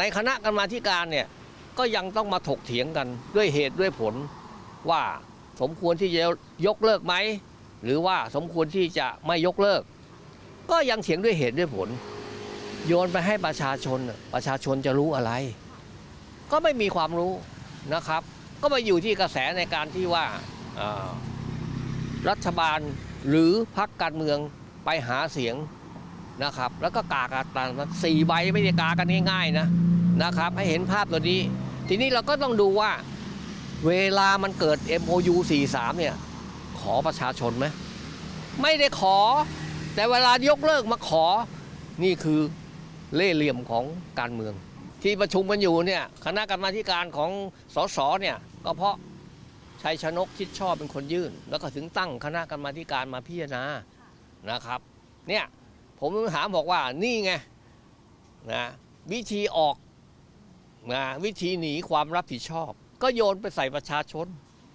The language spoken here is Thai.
ในคณะกรรมาธิการเนี่ยก็ยังต้องมาถกเถียงกันด้วยเหตุด้วยผลว่าสมควรที่จะยกเลิกไหม หรือว่าสมควรที่จะไม่ยกเลิก ก็ยังเถียงด้วยเหตุด้วยผล โยนไปให้ประชาชนประชาชนจะรู้อะไร ก็ไม่มีความรู้นะครับ ก็มาอยู่ที่กระแสในการที่ว่ารัฐบาลหรือพรรคการเมืองไปหาเสียง นะครับ แล้วก็กากันตามสี่ใบไม่ได้กากันง่ายๆนะนะครับ ให้เห็นภาพตัวนี้ ทีนี้เราก็ต้องดูว่า เวลามันเกิด MOU 43 เนี่ย ขอประชาชนไหมไม่ได้ขอ แต่เวลายกเลิกมาขอนี่คือเล่ห์เหลี่ยมของการเมือง ที่ประชุมกันอยู่เนี่ยคณะกรรมาการของสสเนี่ยก็เพราะชัยชนกคิดชอบเป็นคนยื่น แล้วก็ถึงตั้งคณะกรรมาการมาพิจารณานะครับ เนี่ย ผมถามบอกว่านี่ไงนะวิธีออกนะวิธีหนีความรับผิดชอบ ก็โยนไปใส่ประชาชน